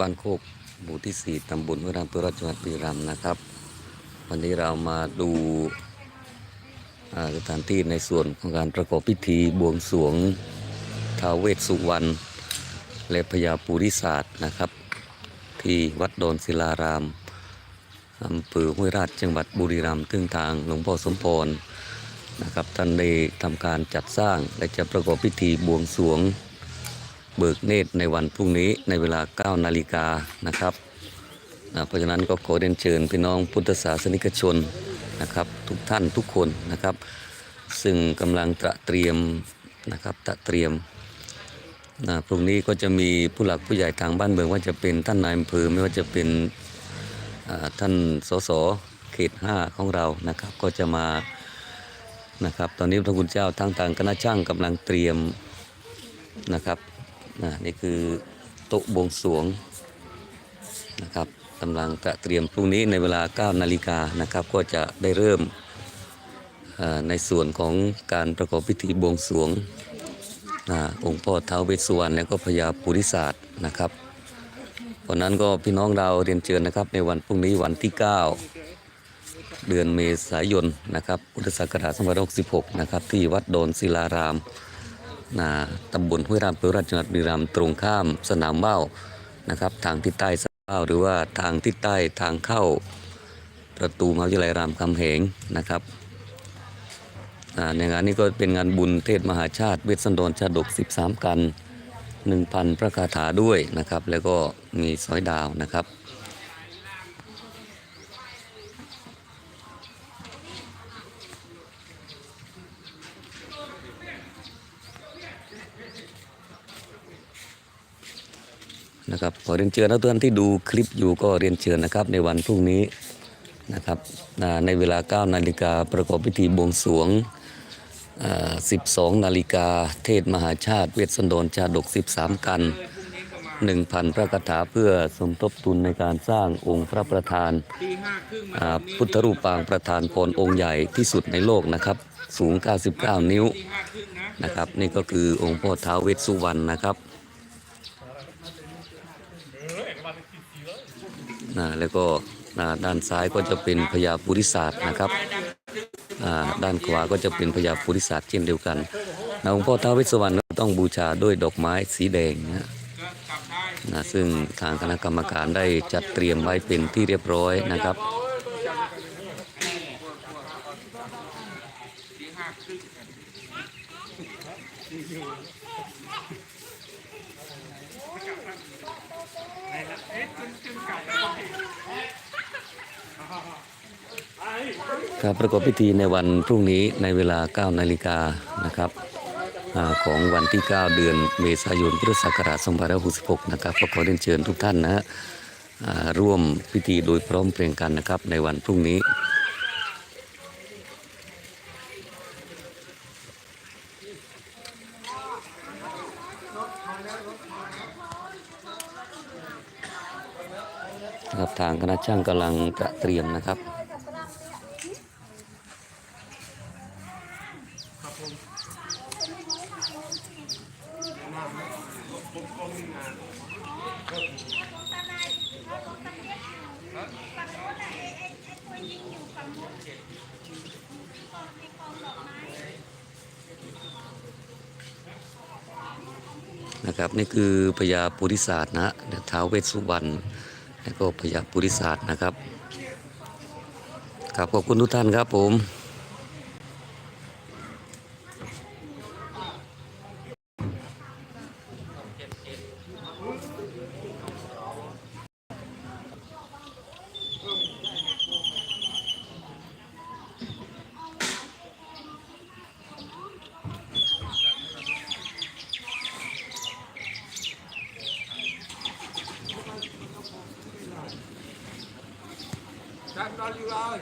บ้านโคกหมู่ที่ 4 ตำบลห้วยรามอำเภอราชจังหวัดบุรีรัมนะครับ วันนี้เรามาดูสถานที่ในส่วนของการประกอบพิธีบวงสรวงท้าวเวสสุวรรณและพญาปุริศาสตร์นะครับ ที่วัดโดนศิลารามอำเภอห้วยราชจังหวัดบุรีรัมย์ซึ่งทางหลวงพ่อสมพรนะครับท่านได้ทำการจัดสร้างและจะประกอบพิธีบวงสรวง เบิกเนตรในวันพรุ่งนี้ในเวลา 9 นาฬิกานะครับนะเพราะฉะนั้นก็ขอเรียนเชิญพี่น้องพุทธศาสนิกชนนะครับ ทุกท่านทุกคนนะครับ ซึ่งกำลังตระเตรียมนะครับตระเตรียมนะพรุ่งนี้ก็จะมีผู้หลักผู้ใหญ่ทางบ้านเมืองว่าจะเป็นท่านนายอำเภอไม่ว่าจะเป็นท่านสสเขต5ของเรานะครับ ก็จะมานะครับ ตอนนี้พระคุณเจ้าทั้งทางคณะช่างกำลังเตรียมนะครับ นะนี่คือโต๊ะบวงสวงนะครับกำลังจะเตรียมพรุ่งนี้ในเวลา 9 นาฬิกานะครับ ก็จะได้เริ่มในส่วนของการประกอบพิธีบวงสวงนะองค์พ่อเท้าเวสสุวรรณและก็พญาปุริศาสตร์นะครับเพราะนั้นก็พี่น้องเราเรียนเชิญนะครับ ในวันพรุ่งนี้วันที่ 9 เดือนเมษายนนะครับพุทธศักราช2566 นะครับ ที่วัดโดนศิลาราม นะตำบลห้วยรามอำเภอราชจังหวัดบุรีรัมย์ตรงข้ามสนามเบ้านะครับ ทางทิศใต้สนามเบ้าหรือว่าทางทิศใต้ทางเข้าประตูมหาวิทยาลัยรามคำแหงนะครับในงานนี้ก็เป็นงานบุญเทศมหาชาติเวสสันดรชาดก 13 กัน 1,000 พระคาถาด้วยนะครับ แล้วก็มีสอยดาวนะครับ นะครับขอเรียนเชิญทุกท่านที่ดูคลิปอยู่ก็เรียนเชิญนะครับในวันพรุ่งนี้นะครับในเวลา 9 นาฬิกาประกอบพิธีบวงสรวง 12 นาฬิกาเทศมหาชาติเวสสันดรชาดก 13 กัน 1,000 พระคาถาเพื่อสมทบทุนในการสร้างองค์พระประธาน พุทธรูปปางประธานพรองค์ใหญ่ที่สุดในโลกนะครับ สูง 99 นิ้วนะนะครับนี่ก็คือองค์พ่อท้าวเวสสุวรรณนะครับ นะแล้วก็ด้านซ้ายก็จะเป็นพญาปุริศาสตร์นะครับด้านขวาก็จะเป็นพญาปุริศาสตร์เช่นเดียวกันนะองพ่อท้าวเวสสวรรณต้องบูชาด้วยดอกไม้สีแดงนะนะซึ่งทางคณะกรรมการได้จัดเตรียมไว้เป็นที่เรียบร้อยนะครับ ตีห้าครึ่งครับประกอบพิธีในวันพรุ่งนี้ในเวลา 9 นาฬิกานะครับอของวันที่ 9 เดือนเมษายนพุทธศักราช2566 นะครับก็ขอเรียนเชิญทุกท่านนะฮะร่วมพิธีโดยพร้อมเพรียงกันนะครับในวันพรุ่งนี้ ครับทางคณะช่างกำลังจะเตรียมนะครับ นะครับนี่คือพญาปุริศาสตร์นะฮะท้าวเวสสุวรรณแล้วก็พญาปุริศาสตร์นะครับครับขอบคุณทุกท่านครับผม จัดรออยู่เลย